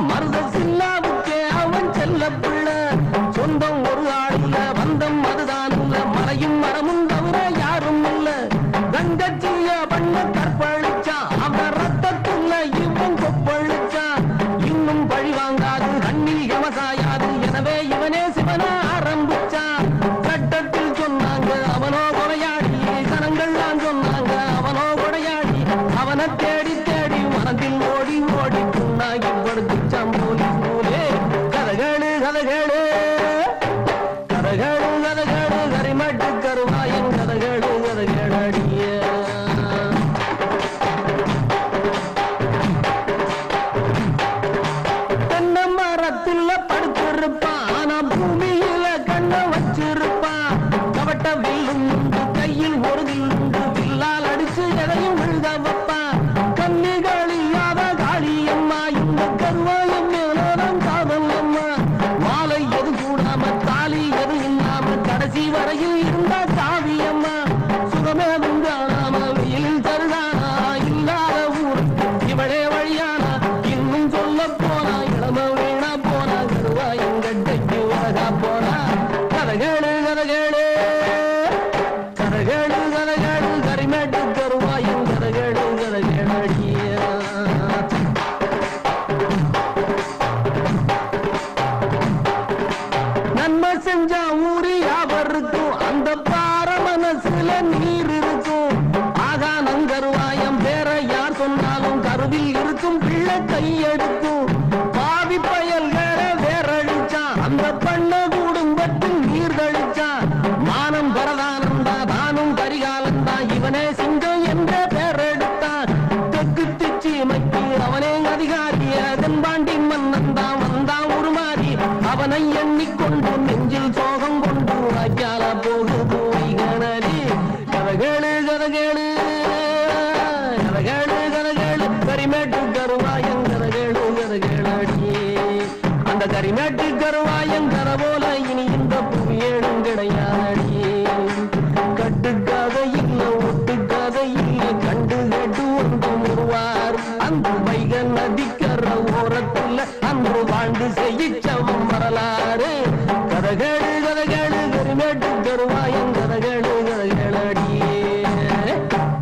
மருத சில்லாவுக்கே அவன் செல்ல பிள்ள. சொந்தம் ஒரு ஆள் இல்ல பந்தம் அதுதான் மலையும் மரமும் எதையும் மனசுல நீர் இருக்கும் ஆகா நங்கருவாயம் பேர யார் சொன்னாலும் கருவில் இருக்கும் பிள்ளை கையெடுக்கும் பாவி பயல்களை வேறழிச்சான் அந்த பண்ண குடும்பத்தில் நீர் கழிச்சான் மானம் பரதானந்தா தானும் கரிகாலந்தா இவனே சிங்கம் என்ற பேரெடுத்தான் தெற்கு திச்சி மக்கி அவனே அதிகாரிய தென்பாண்டி மன்னன் தான் வந்தான் உருமாறி. அவனை எண்ணிக்கொண்டு நெஞ்சில் சோகம் கொண்டு அஜால போகும் கரிமேட்டு கருவாயங்கர கதகேளு கதகேளு அந்த கரிமேட்டு கருவாயங்கர போல இனி இந்த புவி ஏழும் கிடையாடி கட்டுக்காத இல்லை ஒட்டுக்காத இல்லை கண்டு கட்டு ஒன்று முருவார் அந்த வைக நதிக்கர ஓரத்துல அன்று வாழ்ந்து செய்யிச்சவம் வரலாறு. கதகள்